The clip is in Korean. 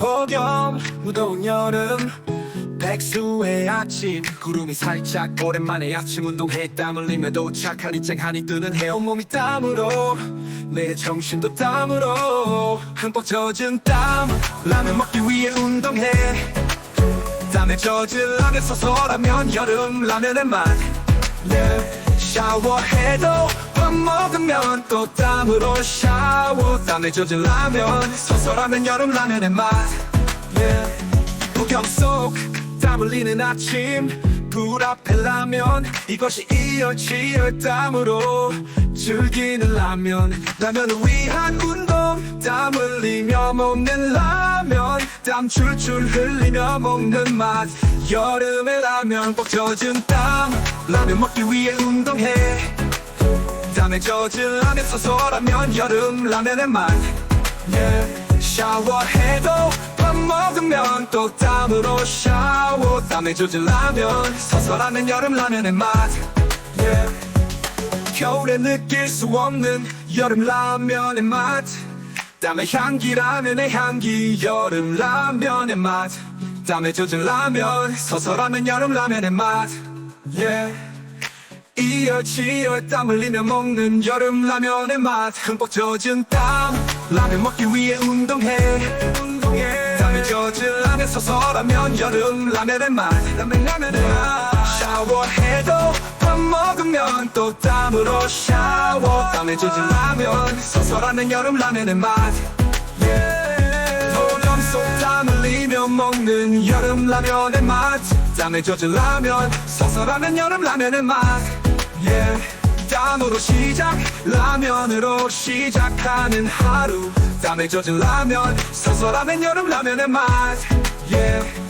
폭염 무더운 여름. 백수의 아침 구름이 살짝 오랜만에 아침 운동해 땀 흘리며 도착한 이장 한이 뜨는 해 온몸이 땀으로 내 정신도 땀으로. 흠뻑 젖은 땀 라면 먹기 위해 운동해. 땀에 젖은 라면 서서 라면 여름 라면의 맛. yeah. 샤워해도 밥 먹으면 또 땀으로 샤워. 땀에 젖은 라면 서서라면 여름 라면의 맛. Yeah. 폭염 속땀 흘리는 아침. 불 앞에 라면. 이것이 이어지어 땀으로 즐기는 라면. 라면을 위한 운동. 땀 흘리며 먹는 라면. 땀 줄줄 흘리며 먹는 맛. 여름의 라면 꼭 젖은 땀. 라면 먹기 위해 운동해 땀에 젖은 라면 서서라면 여름 라면의 맛 yeah. 샤워해도 밥 먹으면 또 땀으로 샤워 땀에 젖은 라면 서서라면 여름 라면의 맛 yeah. 겨울에 느낄 수 없는 여름 라면의 맛 땀의 향기 라면의 향기 여름 라면의 맛 땀에 젖은 라면 서서라면 여름 라면의 맛 yeah. 이어지어 땀 흘리며 먹는 여름 라면의 맛. 흠뻑 젖은 땀. 라면 먹기 위해 운동해. 운동해. 땀이 젖은 라면 서서 라면 여름 라면의 맛. 라면 라면의 맛. 샤워해도 밥 먹으면 또 땀으로 샤워. 땀에 젖은 라면 서서 라면 여름 라면의 맛. 폭염 속땀 흘리며 먹는 여름 라면의 맛. 땀에 젖은 라면 서서 라면 여름 라면의 맛 땀으로 시작. 라면으로 시작하는 하루. 땀에 젖은 라면 서서 라면 여름 라면의 맛. yeah.